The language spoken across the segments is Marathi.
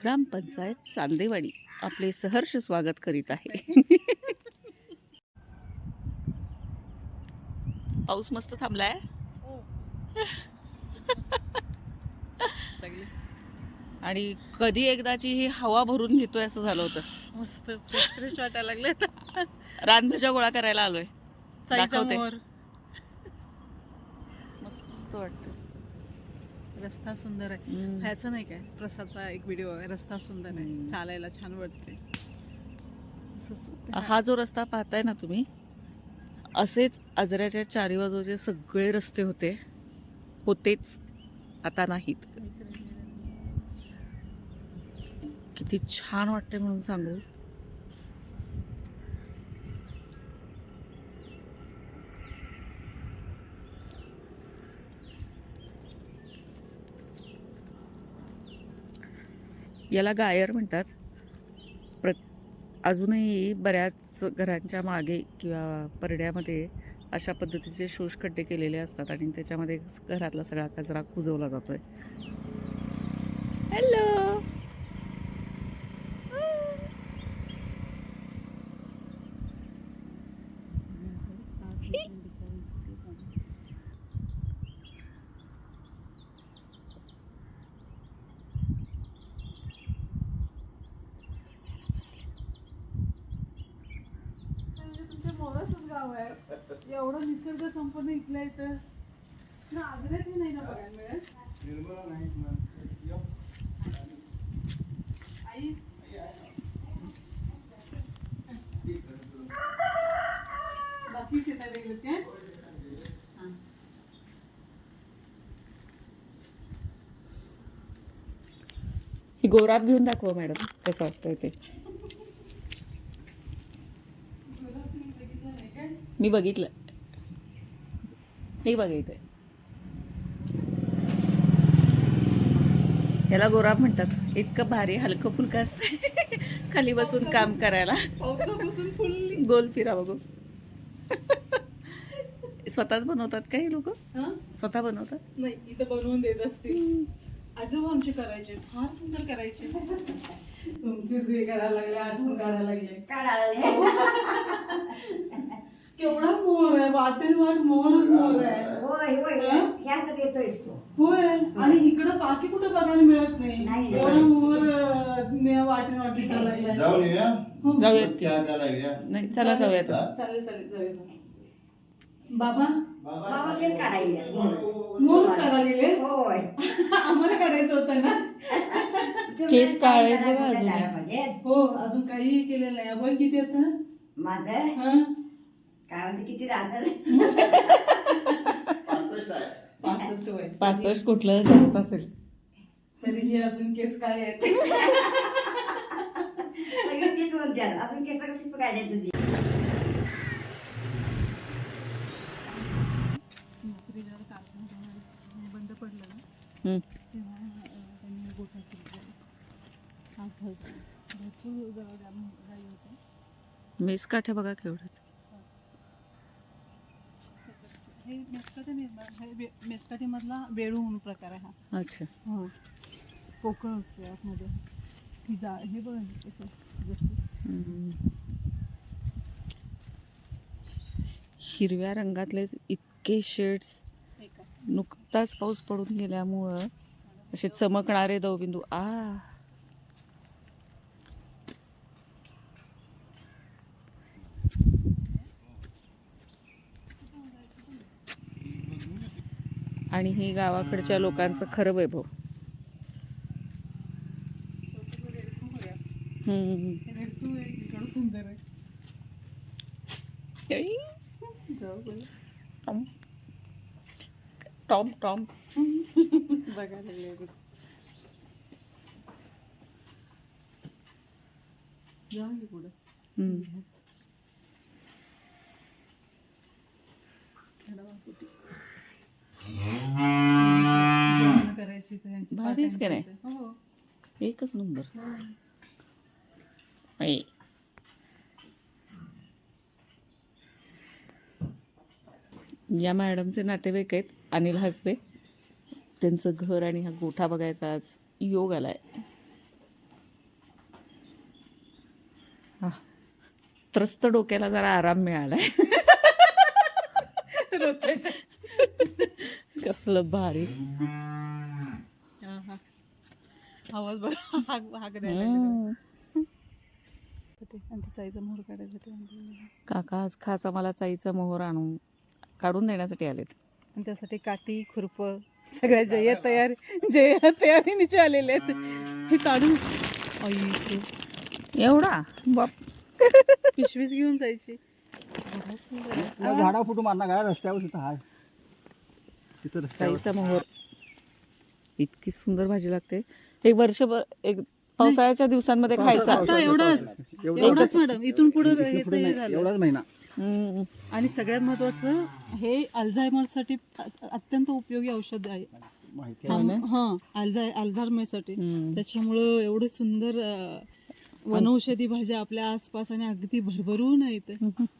ग्रामपंचायत चांदेवाडी. आपले सहर्ष स्वागत करीत आहे. पाऊस मस्त थांबलाय? आणि कधी एकदाची ही हवा भरून घेतोय असं झालं होतं. मस्त फ्रेश वाटायला लागले रानभाज्या गोळा करायला आलोय. दाखवते. मस्त वाटतं. रस्ता सुंदर आहे. ह्याचं नाही काय? प्रसादचा एक व्हिडिओ आहे. रस्ता सुंदर आहे. चालायला छान वाटते हा जो रस्ता पाहताय ना तुम्ही असेच आजऱ्याच्या चारी बाजूचे सगळे रस्ते होते. होतेच आता नाहीत. किती छान वाटते म्हणून सांगू. याला गायर म्हणतात. प्र अजूनही बऱ्याच घरांच्या मागे किंवा परड्यामध्ये अशा पद्धतीचे शोषखड्डे केलेले असतात आणि त्याच्यामध्ये घरातला सगळा कचरा कुजवला आहे हॅलो एवढं निसर्ग संपन्न इथल्या इथं? ना नाही ना बघायला मिळत. आई? बाकी शेताला गेलेत काय ही? गोराब घेऊन दाखवा मॅडम कसं असतं ते. मी बघितलं. हे बघितलंय याला गोराब म्हणतात. इतकं भारी हलकं फुलकं असतं खाली बसून काम करायला. गोल फिरा बघू. स्वतःच बनवतात काही लोक? हा? स्वतः बनवतात? नाही इथं बनवून देत असतील. आजोबा आमचे करायचे. फार सुंदर करायचे. तुमचे जे करायला लागले आठवण काढायला लागले. केवढा मोर आहे वाटेल वाट मोरच मोर आहे. होय होय हा? ह्याच येतोयस तू. होय. आणि इकडं बाकी कुठे बघायला मिळत नाही? नाही. एवढा मोर अं, वाटेल वाट दिसायला लागलाय जाऊन येऊया हो. जाऊयात चहा प्यायला येऊया नाही चला जाऊयात हा? चालेल चालेल जाऊया बाबा? बाबा तेच काढायला मोरच काढायला गेले? होय. आम्हाला काढायचं होतं ना? केस काळे आहेत बघा अजून. अजून. हो अजून काहीही केलेलं नाही. वय किती आता? माझं? हा? काय म्हणते किती राहतं पासष्ट आहे. पासष्ट वय. पासष्ट कुठलं जास्त असेल. तरीही अजून केस काळे आहेत. सगळं तेच अजून केस कशी तुझी? नोकरी बंद पडलं ना हम्म. तेव्हा अं, त्यांनी गोठा केला आज भरपूर भरपूर ग- गा- गाई होत्या. मेस काठ्या बघा केवढ्यात. हे मेस्काटे निर्माण हे मेस्काटेमधला बेडू म्हणून प्रकार आहे हा. अच्छा. हो. पोकळ असते आतमध्ये. ही जा हे बघा हे कसं गोष्टी. हम्म. हिरव्या रंगातलेच इतके शेड्स. एका नुकताच पाऊस पडून गेल्यामुळं असे चमकणारे दवबिंदू. आ. आणि हे गावाकडच्या लोकांचं खरं वैभव. सुंदर टॉम. Tom Tom. बघायला भारीच part-time एकच नंबर या मॅडमचे नातेवाईक आहेत अनिल हसबे. त्यांचं घर आणि हा गोठा बघायचा आज योग आलाय. हा. त्रस्त डोक्याला जरा आराम मिळालाय. कसलं भारी. आवाज बघा हाक हाक द्यायला चाईचा मोहर काढायसाठी. काका आज खास आम्हाला चाईचा मोहर आणून काढून देण्यासाठी आलेत. आणि त्यासाठी काठी खुरप सगळ्या जय तयार जय तयारीने आलेले आहेत. हे काढून. आई एवढा? बाप. पिशवीच घेऊन जायची. झाडा फुटू मारणार काय रस्त्यावर तिथं? हाय. तिथं रस्त्यावर. चाईचा मोहर. इतकी सुंदर भाजी लागते. एक वर्षभर एक पावसाळ्याच्या दिवसांमध्ये खायचा. आता एवढंच एवढं- एवढंच मॅडम इथून पुढे हे एवढाच महिना. आणि सगळ्यात महत्वाचं हे अल्झायमरसाठी अत्यंत उपयोगी औषध आहे. माहिती हो आहे ना? हा अल्झाय अल्झायमरसाठी. हम्म. त्याच्यामुळं एवढं सुंदर वनौषधी भाज्या आपल्या आसपास आणि अगदी भरभरून आहेत.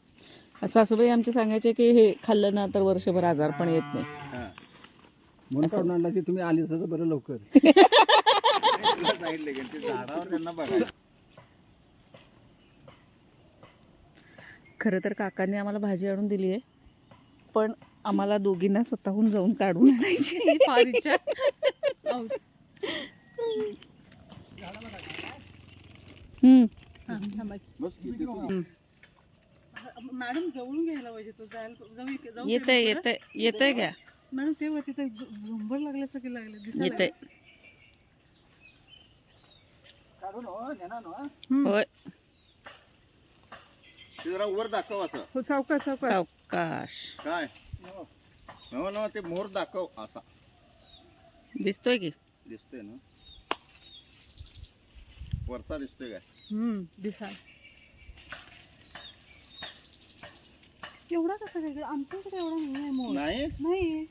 सासूबाई आमचे सांगायचे की हे खाल्लं ना तर वर्षभर आजार पण येत नाही. हा. म्हणून असं. काढून आणला की लवकर खरं तर काकांनी आम्हाला भाजी आणून दिली आहे पण आम्हाला दोघींना स्वतःहून जाऊन काढून आणायची फार इच्छा. हम्म. हा, मॅडम जवळून घ्यायला पाहिजे तो जायला जाऊ जाऊ येतंय येतंय येतंय घ्या. मॅडम तेव्हा तिथे झुंबर लागल्यासारखे लागले दिसायला येतंय काढून हो, नेणार ना. हम्म. होय. ते जरा वर दाखव असं. हो सावकाश सावकाश. सावकाश. काय? हो ना ते मोर दाखव असा. दिसतोय की? दिसतोय ना? वरचा दिसतोय काय? हम्म दिसा एवढा कसा काय? आमच्याकडे एवढा नाही आहे मोर. नाही? नाही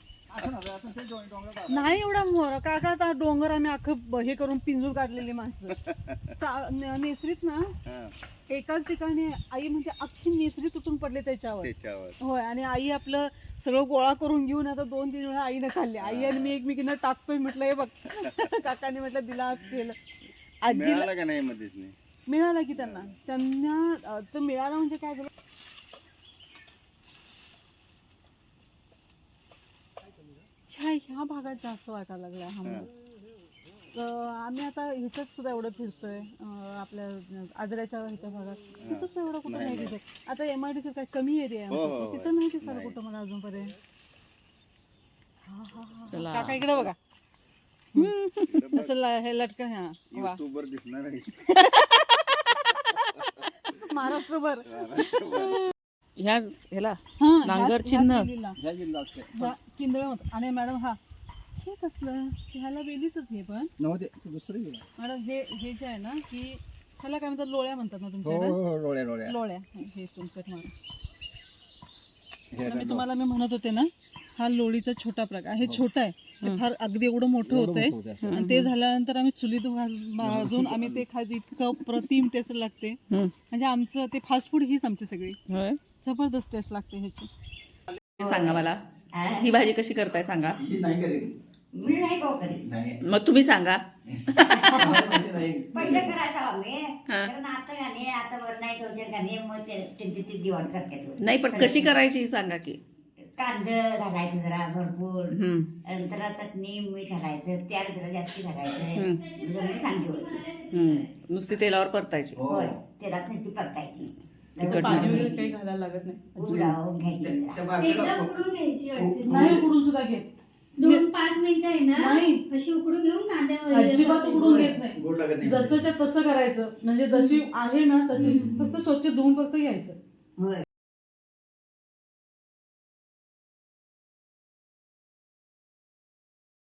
नाही एवढा मोर. काका आता डोंगर आम्ही अख्खं हे करून पिंजूर काढलेली माणसं. चा- न- नेसरीत ना हा, एकाच ठिकाणी आई म्हणजे अख्खी नेसरी तुटून पडले त्याच्यावर. त्याच्यावर. होय आणि आई आपलं सगळं गोळा करून घेऊन आता दोन तीन वेळा आईनं खाल्ली. आई आणि मी एकमेकींना टाकतोय म्हटलं हे बघ. काकाने म्हटलं दिला आज केलं. आजीला मिळाला का नाही मध्येच नाही? मिळाला की त्यांना. त्यांना अं, तो मिळाला म्हणजे काय झालं? ह्या ह्या भागात जास्त वाटायला लागला हा. तर आम्ही आता ह्याच्यात सुद्धा एवढं फिरतोय अं, आपल्या आजऱ्याच्या ह्याच्या भागात तिथंच एवढं कुठं नाही. दिसत आता एम आय डी काय कमी एरिया आहे हो. हो, हो. तिथं नाही दिसत. कुठं मला अजूनपर्यंत हा, हा, हा. चला. काका इकडे बघा असं ल- हे लटकन हा वा युट्यूबवर दिसणार आहे महाराष्ट्रभर ह्या ह्याला हा, नांगर ह्याच- ह्याच चिन्ह. वेलीला. ह्या जिल्हा असते ह्या किंदळ होत. आणि मॅडम हा हे कसलं? ह्याला वेलीच हे पण. नव्हते दुसरं जिल्हा. मॅडम हे हे जे आहे ना की ह्याला काय म्हणतात लोळ्या म्हणतात ना हो तुमच्याकडे हो हो डोळ्या लोळ्या. हे तुमच्यात मला हे मी तुम्हाला मी म्हणत होते ना हा लोळीचा छोटा प्रकार हे हो. छोटा आहे. हे फार अगदी एवढं मोठं होतंय. आणि ते झाल्यानंतर आम्ही चुलीत भाजून आम्ही ते खायचो इतकं प्रतिम टेस्ट लागते. हम्म. म्हणजे आमचं ते फास्ट फूड हीच आमची सगळी. जबरदस्त टेस्ट लागते ह्याची. सांगा मला. हा? भाजी कशी करताय सांगा. ही. मग तुम्ही सांगा. नाही. पहिलं करायचं आम्ही. कारण आता गाणे आता वर नाही दोन मग ते त्यांची ती नाही पण कशी करायची सांगा की. कांद घालायचं जरा भरपूर. हम्म. नंतर चटणी मीठ घालायचं तेल जरा जास्त घालायचं. चांगली होती हम्म. नुसती तेलावर परतायची. हो. होय. तेलात नुसती परतायची. तिखट पाणी नाही. वगैरे काही घालायला लागत नाही. उडावून घ्यायची त्या- त्या जरा. बाजूला एकदा उकडून घ्यायची वाटते. नाही उकडून सुद्धा घेत. दोन पाच मिनिटं आहे ना? अशी उकडून घेऊन अजिबात उकडून घेत नाही. गोड लागत नाही. जसंच्या तसं करायचं. म्हणजे जशी आहे ना तशी फक्त स्वच्छ धुवून फक्त घ्यायचं. होय.